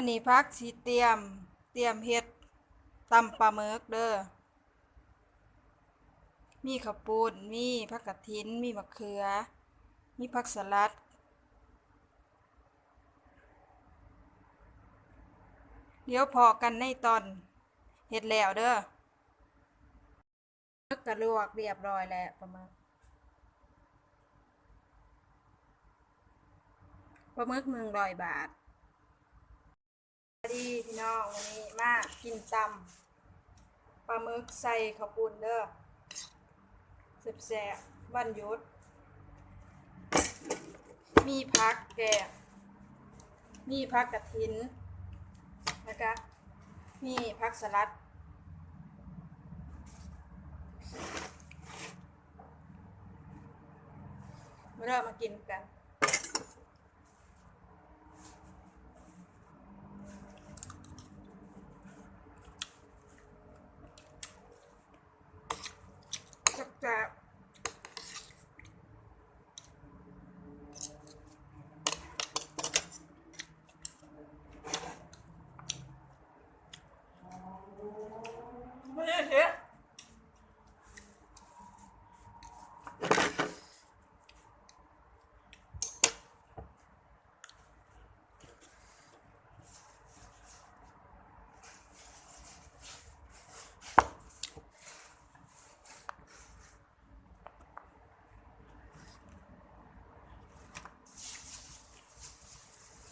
อันนี้พักสิเตรียม เตรียมเฮ็ดตำปลาหมึกเด้อ มีข้าวปุ้นมีผักกะถิน มีมะเขือ มีผักสลัด เดี๋ยวพอกันในตอนเฮ็ดแล้วเด้อมึกกะลวกเรียบร้อยแล้วปลาหมึกปลาหมึกหนึ่งร้อยบาท ดีพี่น้องวันนี้มากินตำปลาหมึกใส่ข้าวปุ้นเด้อแซ่บๆวันยุดมีพักแกมีพักกระถินนะคะมีพักสลัดมาเริ่มมากินกัน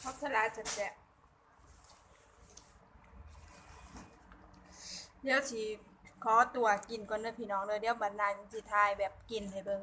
พักสลาจับจับเดี๋ยวสิขอตัวกินก่อนเด้อพี่น้องเลยเดี๋ยวบัดนั้นสิทายแบบกินให้เบิ่ง